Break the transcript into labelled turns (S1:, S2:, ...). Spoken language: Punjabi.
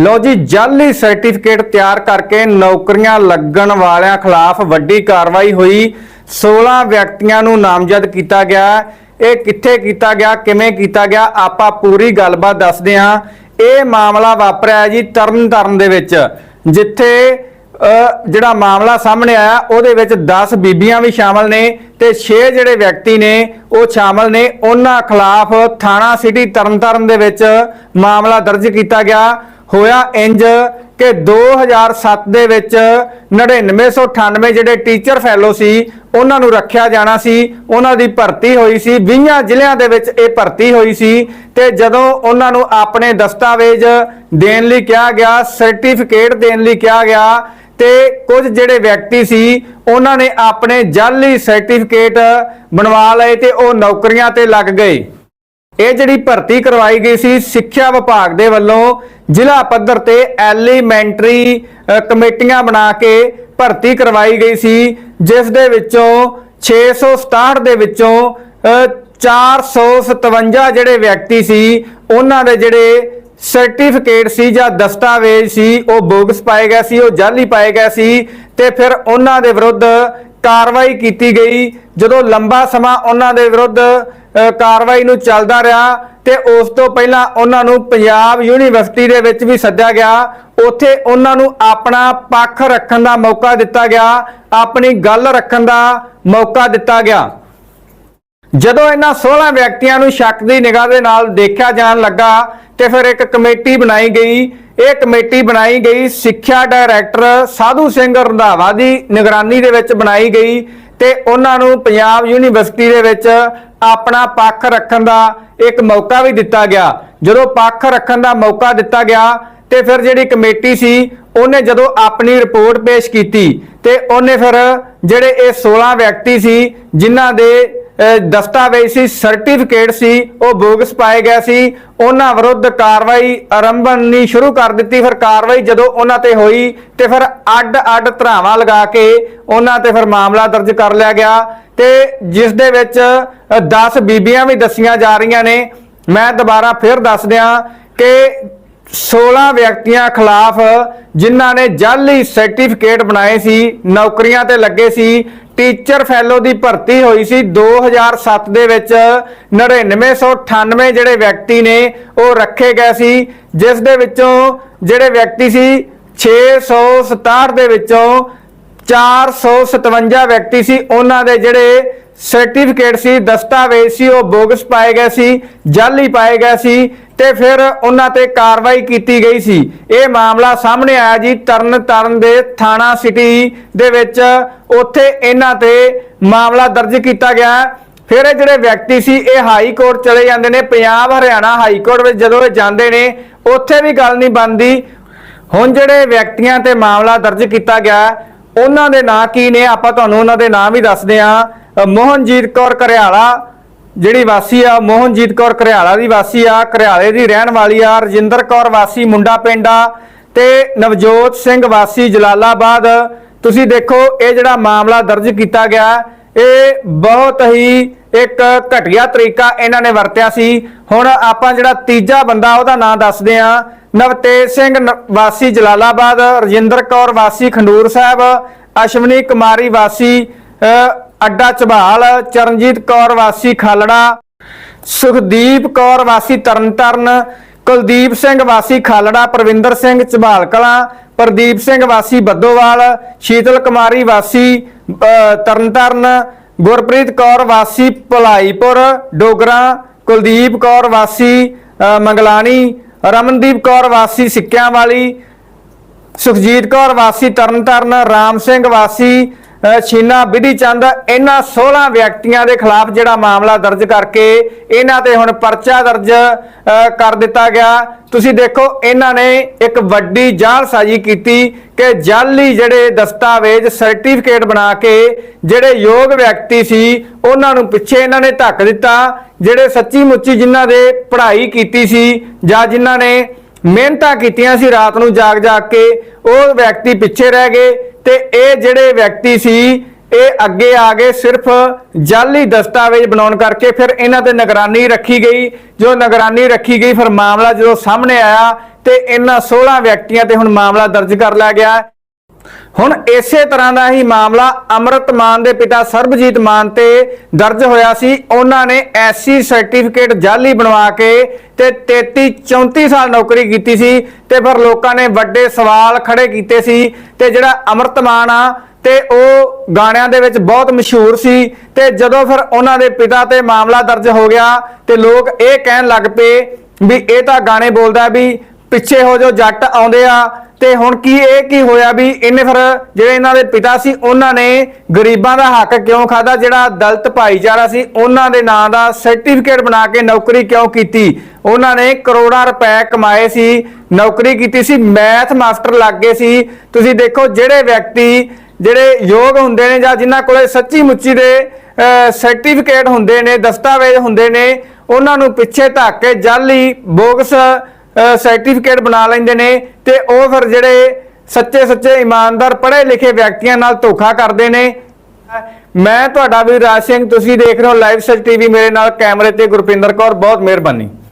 S1: ਲੋ ਜੀ ਜਾਲੀ ਸਰਟੀਫਿਕੇਟ ਤਿਆਰ ਕਰਕੇ ਨੌਕਰੀਆਂ ਲੱਗਣ ਵਾਲਿਆਂ ਖਿਲਾਫ ਵੱਡੀ ਕਾਰਵਾਈ ਹੋਈ। 16 ਵਿਅਕਤੀਆਂ ਨੂੰ ਨਾਮਜ਼ਦ ਕੀਤਾ ਗਿਆ। ਇਹ ਕਿੱਥੇ ਕੀਤਾ ਗਿਆ, ਕਿਵੇਂ ਕੀਤਾ ਗਿਆ, ਆਪਾਂ ਪੂਰੀ ਗੱਲਬਾਤ ਦੱਸਦੇ ਹਾਂ। ਇਹ ਮਾਮਲਾ ਵਾਪਰਿਆ ਜੀ ਤਰਨਤਾਰਨ ਦੇ ਵਿੱਚ, ਜਿੱਥੇ ਜਿਹੜਾ ਮਾਮਲਾ ਸਾਹਮਣੇ ਆਇਆ, ਉਹਦੇ ਵਿੱਚ 10 ਬੀਬੀਆਂ ਵੀ ਸ਼ਾਮਲ ਨੇ ਤੇ 6 ਜਿਹੜੇ ਵਿਅਕਤੀ ਨੇ, ਉਹ ਸ਼ਾਮਲ ਨੇ। ਉਹਨਾਂ ਖਿਲਾਫ ਥਾਣਾ ਸਿਟੀ ਤਰਨਤਾਰਨ ਦੇ ਵਿੱਚ ਮਾਮਲਾ ਦਰਜ ਕੀਤਾ ਗਿਆ। ਹੋਇਆ ਇੰਜ ਕਿ 2007 ਦੇ ਵਿੱਚ 9998 ਜਿਹੜੇ ਟੀਚਰ ਫੈਲੋ ਸੀ, ਉਹਨਾਂ ਨੂੰ ਰੱਖਿਆ ਜਾਣਾ ਸੀ, ਉਹਨਾਂ ਦੀ ਭਰਤੀ ਹੋਈ ਸੀ 20 ਜ਼ਿਲ੍ਹਿਆਂ ਦੇ ਵਿੱਚ ਇਹ ਭਰਤੀ ਹੋਈ ਸੀ ਤੇ ਜਦੋਂ ਉਹਨਾਂ ਨੂੰ ਆਪਣੇ ਦਸਤਾਵੇਜ਼ ਦੇਣ ਲਈ ਕਿਹਾ ਗਿਆ ਸਰਟੀਫਿਕੇਟ ਦੇਣ ਲਈ ਕਿਹਾ ਗਿਆ ਤੇ ਕੁਝ ਜਿਹੜੇ ਵਿਅਕਤੀ ਸੀ, ਉਹਨਾਂ ਨੇ ਆਪਣੇ ਜਾਲੀ ਸਰਟੀਫਿਕੇਟ ਬਣਵਾ ਲਏ ਤੇ ਉਹ ਨੌਕਰੀਆਂ ਤੇ ਲੱਗ ਗਏ। ਇਹ ਜਿਹੜੀ ਭਰਤੀ ਕਰਵਾਈ ਗਈ ਸੀ ਸਿੱਖਿਆ ਵਿਭਾਗ ਦੇ ਵੱਲੋਂ ਜ਼ਿਲ੍ਹਾ ਪੱਧਰ ਤੇ ਐਲੀਮੈਂਟਰੀ ਕਮੇਟੀਆਂ ਬਣਾ ਕੇ ਭਰਤੀ ਕਰਵਾਈ ਗਈ ਸੀ ਜਿਸ ਦੇ ਵਿੱਚੋਂ 667 ਦੇ ਵਿੱਚੋਂ ਅ, 457 ਜਿਹੜੇ ਵਿਅਕਤੀ ਸੀ ਉਹਨਾਂ ਦੇ ਜਿਹੜੇ ਸਰਟੀਫਿਕੇਟ ਸੀ ਜਾਂ ਦਸਤਾਵੇਜ਼ ਸੀ ਉਹ ਬੋਗਸ ਪਾਏ ਗਏ ਸੀ ਉਹ ਜਾਲੀ ਪਾਏ ਗਏ ਸੀ ਤੇ ਫਿਰ ਉਹਨਾਂ ਦੇ ਵਿਰੁੱਧ ਕਾਰਵਾਈ ਕੀਤੀ ਗਈ। ਜਦੋਂ ਲੰਬਾ ਸਮਾਂ ਉਹਨਾਂ ਦੇ ਵਿਰੁੱਧ ਕਾਰਵਾਈ ਨੂੰ ਚੱਲਦਾ ਰਿਹਾ ਤੇ ਉਸ ਤੋਂ ਪਹਿਲਾਂ ਉਹਨਾਂ ਨੂੰ ਪੰਜਾਬ ਯੂਨੀਵਰਸਿਟੀ ਦੇ ਵਿੱਚ ਵੀ ਸੱਦਿਆ ਗਿਆ। ਉੱਥੇ ਉਹਨਾਂ ਨੂੰ ਆਪਣਾ ਪੱਖ ਰੱਖਣ ਦਾ ਮੌਕਾ ਦਿੱਤਾ ਗਿਆ, ਆਪਣੀ ਗੱਲ ਰੱਖਣ ਦਾ ਮੌਕਾ ਦਿੱਤਾ ਗਿਆ। ਜਦੋਂ ਇਹਨਾਂ 16 ਵਿਅਕਤੀਆਂ ਨੂੰ ਸ਼ੱਕ ਦੀ ਨਿਗਾਹ ਦੇ ਨਾਲ ਦੇਖਿਆ ਜਾਣ ਲੱਗਾ ਤੇ ਫਿਰ ਇੱਕ ਕਮੇਟੀ ਬਣਾਈ ਗਈ। ਇਹ ਕਮੇਟੀ ਬਣਾਈ ਗਈ ਸਿੱਖਿਆ ਡਾਇਰੈਕਟਰ ਸਾਧੂ ਸਿੰਘ ਰੰਧਾਵਾ ਦੀ ਨਿਗਰਾਨੀ ਦੇ ਵਿੱਚ ਬਣਾਈ ਗਈ ਤੇ ਉਹਨਾਂ ਨੂੰ ਪੰਜਾਬ ਯੂਨੀਵਰਸਿਟੀ ਦੇ ਵਿੱਚ ਆਪਣਾ ਪੱਖ ਰੱਖਣ ਦਾ ਇੱਕ ਮੌਕਾ ਵੀ ਦਿੱਤਾ ਗਿਆ। ਜਦੋਂ ਪੱਖ ਰੱਖਣ ਦਾ ਮੌਕਾ ਦਿੱਤਾ ਗਿਆ ਤੇ ਫਿਰ ਜਿਹੜੀ ਕਮੇਟੀ ਸੀ, ਉਹਨੇ ਜਦੋਂ ਆਪਣੀ ਰਿਪੋਰਟ ਪੇਸ਼ ਕੀਤੀ ਤੇ ਉਹਨੇ ਫਿਰ ਜਿਹੜੇ ਇਹ 16 ਵਿਅਕਤੀ ਸੀ, ਜਿਨ੍ਹਾਂ ਦੇ ਦਸਤਾਵੇਜ਼ ਸੀ, ਸਰਟੀਫਿਕੇਟ ਸੀ, ਉਹ ਬੋਗਸ ਪਾਏ ਗਏ ਸੀ। ਉਹਨਾਂ ਵਿਰੁੱਧ ਕਾਰਵਾਈ ਆਰੰਭਣੀ ਸ਼ੁਰੂ ਕਰ ਦਿੱਤੀ। ਫਿਰ ਕਾਰਵਾਈ ਜਦੋਂ ਉਹਨਾਂ ਤੇ ਹੋਈ, ਤੇ ਫਿਰ ਅੱਡ-ਅੱਡ ਧਰਾਵਾਂ ਲਗਾ ਕੇ ਉਹਨਾਂ ਤੇ ਫਿਰ ਮਾਮਲਾ ਦਰਜ ਕਰ ਲਿਆ ਗਿਆ। ਤੇ ਜਿਸ ਦੇ ਵਿੱਚ 10 ਬੀਬੀਆਂ ਵੀ ਦੱਸੀਆਂ ਜਾ ਰਹੀਆਂ ਨੇ। ਮੈਂ ਦੁਬਾਰਾ ਫਿਰ ਦੱਸ ਦਿਆਂ ਕਿ 16 ਵਿਅਕਤੀਆਂ ਖਿਲਾਫ ਜਿਨ੍ਹਾਂ ਨੇ ਜਾਲੀ ਸਰਟੀਫਿਕੇਟ ਬਣਾਏ ਸੀ, ਨੌਕਰੀਆਂ ਤੇ ਲੱਗੇ ਸੀ, ਟੀਚਰ ਫੈਲੋ ਦੀ ਭਰਤੀ ਹੋਈ ਸੀ 2007 ਦੇ ਵਿੱਚ। 9998 ਜਿਹੜੇ ਵਿਅਕਤੀ ਨੇ, ਉਹ ਰੱਖੇ ਗਏ ਸੀ, ਜਿਸ ਦੇ ਵਿੱਚੋਂ ਜਿਹੜੇ ਵਿਅਕਤੀ ਸੀ 667 ਦੇ ਵਿੱਚੋਂ 457 ਵਿਅਕਤੀ ਸੀ। ਉਹਨਾਂ ਦੇ ਜਿਹੜੇ ਸਰਟੀਫਿਕੇਟ ਸੀ, ਦਸਤਾਵੇਜ਼ ਸੀ, ਉਹ ਬੋਗਸ ਪਾਏ ਗਏ ਸੀ, ਜਾਲੀ ਪਾਏ ਗਏ ਸੀ ਤੇ ਫਿਰ ਉਹਨਾਂ ਤੇ ਕਾਰਵਾਈ ਕੀਤੀ ਗਈ ਸੀ। ਇਹ ਮਾਮਲਾ ਸਾਹਮਣੇ ਆਇਆ ਜੀ ਤਰਨ ਤਾਰਨ ਦੇ ਥਾਣਾ ਸਿਟੀ ਦੇ ਵਿੱਚ। ਉੱਥੇ ਇਹਨਾਂ ਤੇ ਮਾਮਲਾ ਦਰਜ ਕੀਤਾ ਗਿਆ। ਫਿਰ ਇਹ ਜਿਹੜੇ ਵਿਅਕਤੀ ਸੀ, ਇਹ ਹਾਈ ਕੋਰਟ ਚਲੇ ਜਾਂਦੇ ਨੇ, ਪੰਜਾਬ, ਹਰਿਆਣਾ ਹਾਈ ਕੋਰਟ ਵਿੱਚ ਜਦੋਂ ਇਹ ਜਾਂਦੇ ਨੇ, ਉੱਥੇ ਵੀ ਗੱਲ ਨਹੀਂ ਬਣਦੀ। ਹੁਣ ਜਿਹੜੇ ਵਿਅਕਤੀਆਂ ਤੇ ਮਾਮਲਾ ਦਰਜ ਕੀਤਾ ਗਿਆ ਉਹਨਾਂ ਦੇ ਨਾਂ ਕੀ ਨੇ? ਆਪਾਂ ਤੁਹਾਨੂੰ ਉਹਨਾਂ ਦੇ ਨਾਂ ਵੀ ਦੱਸਦੇ ਹਾਂ। ਮੋਹਨਜੀਤ ਕੌਰ ਘਰਿਆਲਾ ਜਿਹੜੀ ਵਾਸੀ ਆ, ਮੋਹਨਜੀਤ ਕੌਰ ਘਰਿਆਲਾ ਦੀ ਵਾਸੀ ਆ ਘਰਿਆਲੇ ਦੀ ਰਹਿਣ ਵਾਲੀ ਆ, ਰਜਿੰਦਰ ਕੌਰ ਵਾਸੀ, ਮੁੰਡਾ ਪਿੰਡ ਆ, ਤੇ ਨਵਜੋਤ ਸਿੰਘ ਵਾਸੀ, ਜਲਾਲਾਬਾਦ। ਤੁਸੀਂ ਦੇਖੋ, ਇਹ ਜਿਹੜਾ ਮਾਮਲਾ ਦਰਜ ਕੀਤਾ ਗਿਆ, ਇਹ ਬਹੁਤ ਹੀ ਇੱਕ ਘਟੀਆ ਤਰੀਕਾ ਇਹਨਾਂ ਨੇ ਵਰਤਿਆ ਸੀ। ਹੁਣ ਆਪਾਂ ਜਿਹੜਾ ਤੀਜਾ ਬੰਦਾ, ਉਹਦਾ ਨਾਮ ਦੱਸਦੇ ਆ ਨਵਤੇਜ ਸਿੰਘ ਨ- ਵਾਸੀ ਜਲਾਲਾਬਾਦ, ਰਜਿੰਦਰ ਕੌਰ ਵਾਸੀ ਖੰਡੂਰ ਸਾਹਿਬ, ਅਸ਼ਵਨੀ ਕੁਮਾਰੀ ਵਾਸੀ ਅੱਡਾ ਝਬਾਲ ਚਰਨਜੀਤ ਕੌਰ ਵਾਸੀ ਖਾਲੜਾ, ਸੁਖਦੀਪ ਕੌਰ ਵਾਸੀ ਤਰਨਤਾਰਨ, ਕੁਲਦੀਪ ਸਿੰਘ ਵਾਸੀ ਖਾਲੜਾ, ਪ੍ਰਵਿੰਦਰ ਸਿੰਘ ਝਬਾਲ ਕਲਾਂ ਪ੍ਰਦੀਪ ਸਿੰਘ ਵਾਸੀ ਬੱਦੋਵਾਲ, ਸ਼ੀਤਲ ਕੁਮਾਰੀ ਵਾਸੀ ਤਰਨਤਾਰਨ ਗੁਰਪ੍ਰੀਤ ਕੌਰ, ਵਾਸੀ ਭਲਾਈਪੁਰ, ਡੋਗਰਾ ਕੁਲਦੀਪ ਕੌਰ, ਵਾਸੀ ਮੰਗਲਾਣੀ, ਰਮਨਦੀਪ ਕੌਰ, ਵਾਸੀ ਸਿੱਕਿਆਂ ਵਾਲੀ ਸੁਖਜੀਤ ਕੌਰ, ਵਾਸੀ ਤਰਨਤਾਰਨ, ਰਾਮ ਸਿੰਘ, ਵਾਸੀ ਸ਼ੀਨਾ ਛੀਨਾ ਵਿਧੀ ਚੰਦ, ਇਹਨਾਂ 16 ਵਿਅਕਤੀਆਂ ਦੇ ਖਿਲਾਫ ਜਿਹੜਾ ਮਾਮਲਾ ਦਰਜ ਕਰਕੇ ਇਹਨਾਂ ਤੇ ਹੁਣ ਪਰਚਾ ਦਰਜ ਕਰ ਦਿੱਤਾ ਗਿਆ। ਤੁਸੀਂ ਦੇਖੋ, ਇਹਨਾਂ ਨੇ ਇੱਕ ਵੱਡੀ ਜਾਲਸਾਜ਼ੀ ਕੀਤੀ ਕਿ ਜਾਲੀ ਜਿਹੜੇ ਦਸਤਾਵੇਜ਼, ਸਰਟੀਫਿਕੇਟ ਬਣਾ ਕੇ ਜਿਹੜੇ ਯੋਗ ਵਿਅਕਤੀ ਸੀ, ਉਹਨਾਂ ਨੂੰ ਪਿੱਛੇ ਇਹਨਾਂ ਨੇ ਧੱਕ ਦਿੱਤਾ। ਜਿਹੜੇ ਸੱਚੀ ਮੁੱਚੀ ਜਿਨ੍ਹਾਂ ਦੇ ਪੜ੍ਹਾਈ ਕੀਤੀ ਸੀ ਜਾਂ ਜਿਨ੍ਹਾਂ ਨੇ ਮਿਹਨਤਾਂ ਕੀਤੀਆਂ ਸੀ ਰਾਤ ਨੂੰ ਜਾਗ ਜਾਗ ਕੇ, ਉਹ ਵਿਅਕਤੀ ਪਿੱਛੇ ਰਹਿ ਗਏ। ਤੇ ਇਹ ਜਿਹੜੇ ਵਿਅਕਤੀ ਸੀ, ਇਹ ਅੱਗੇ ਆ ਗਏ ਸਿਰਫ ਜਾਲੀ ਦਸਤਾਵੇਜ਼ ਬਣਾਉਣ ਕਰਕੇ ਫਿਰ ਇਹਨਾਂ ਤੇ ਨਿਗਰਾਨੀ ਰੱਖੀ ਗਈ। ਜੋ ਨਿਗਰਾਨੀ ਰੱਖੀ ਗਈ, ਫਿਰ ਮਾਮਲਾ ਜਦੋਂ ਸਾਹਮਣੇ ਆਇਆ ਤੇ ਇਹਨਾਂ 16 ਵਿਅਕਤੀਆਂ ਤੇ ਹੁਣ ਮਾਮਲਾ ਦਰਜ ਕਰ ਲਿਆ ਗਿਆ। ਹੁਣ ਇਸੇ ਤਰ੍ਹਾਂ ਦਾ ਹੀ ਮਾਮਲਾ ਅਮਰਤ ਮਾਨ ਦੇ ਪਿਤਾ ਸਰਬਜੀਤ ਮਾਨ ਤੇ ਦਰਜ ਹੋਇਆ ਸੀ। ਉਹਨਾਂ ਨੇ ਐਸਸੀ ਸਰਟੀਫਿਕੇਟ ਜਾਲੀ ਬਣਵਾ ਕੇ ਤੇ 33 34 ਸਾਲ ਨੌਕਰੀ ਕੀਤੀ ਸੀ ਤੇ ਫਿਰ ਲੋਕਾਂ ਨੇ ਵੱਡੇ ਸਵਾਲ ਖੜੇ ਕੀਤੇ ਸੀ ਤੇ ਜਿਹੜਾ ਅਮਰਤ ਮਾਨ ਆ ਤੇ ਉਹ ਗਾਣਿਆਂ ਦੇ ਵਿੱਚ ਬਹੁਤ ਮਸ਼ਹੂਰ ਸੀ ਤੇ ਜਦੋਂ ਫਿਰ ਉਹਨਾਂ ਦੇ ਪਿਤਾ ਤੇ ਮਾਮਲਾ ਦਰਜ ਹੋ ਗਿਆ ਤੇ ਲੋਕ ਇਹ ਕਹਿਣ ਲੱਗ ਪਏ ਵੀ ਇਹ ਤਾਂ ਗਾਣੇ ਬੋਲਦਾ ਵੀ ਪਿੱਛੇ ਹੋ ਜੋ ਜੱਟ ਆਉਂਦੇ ਆ ਤੇ ਹੁਣ ਕੀ ਇਹ ਕੀ ਹੋਇਆ ਵੀ ਇਹਨੇ ਫਿਰ ਜਿਹੜੇ ਇਹਨਾਂ ਦੇ ਪਿਤਾ ਸੀ, ਉਹਨਾਂ ਨੇ ਗਰੀਬਾਂ ਦਾ ਹੱਕ ਕਿਉਂ ਖਾਦਾ ਜਿਹੜਾ ਦਲਤ ਭਾਈਚਾਰਾ ਸੀ, ਉਹਨਾਂ ਦੇ ਨਾਂ ਦਾ ਸਰਟੀਫਿਕੇਟ ਬਣਾ ਕੇ ਨੌਕਰੀ ਕਿਉਂ ਕੀਤੀ? ਉਹਨਾਂ ਨੇ ਕਰੋੜਾਂ ਰੁਪਏ ਕਮਾਏ ਸੀ, ਨੌਕਰੀ ਕੀਤੀ ਸੀ ਮੈਥ ਮਾਸਟਰ ਲੱਗ ਗਏ ਸੀ। ਤੁਸੀਂ ਦੇਖੋ ਜਿਹੜੇ ਵਿਅਕਤੀ, ਜਿਹੜੇ ਯੋਗ ਹੁੰਦੇ ਨੇ ਜਾਂ ਜਿਨ੍ਹਾਂ ਕੋਲੇ ਸੱਚੀ ਮੁੱਚੀ ਦੇ ਸਰਟੀਫਿਕੇਟ ਹੁੰਦੇ ਨੇ, ਦਸਤਾਵੇਜ਼ ਹੁੰਦੇ ਨੇ, ਉਹਨਾਂ ਨੂੰ ਪਿੱਛੇ ਧੱਕ ਕੇ ਜਾਲੀ ਬੋਗਸ ਸਰਟੀਫਿਕੇਟ ਬਣਾ ਲੈਂਦੇ ਨੇ ਤੇ ਉਹ ਫਿਰ ਜਿਹੜੇ ਸੱਚੇ ਸੱਚੇ ਇਮਾਨਦਾਰ ਪੜ੍ਹੇ ਲਿਖੇ ਵਿਅਕਤੀਆਂ ਨਾਲ ਧੋਖਾ ਕਰਦੇ ਨੇ। ਮੈਂ ਤੁਹਾਡਾ ਵੀਰ ਰਾਜ ਸਿੰਘ, ਤੁਸੀਂ ਦੇਖ ਰਹੇ ਹੋ ਲਾਈਵ ਸੱਚ ਟੀਵੀ ਮੇਰੇ ਨਾਲ ਕੈਮਰੇ ਤੇ ਗੁਰਪਿੰਦਰ ਕੌਰ, ਬਹੁਤ ਮਿਹਰਬਾਨੀ।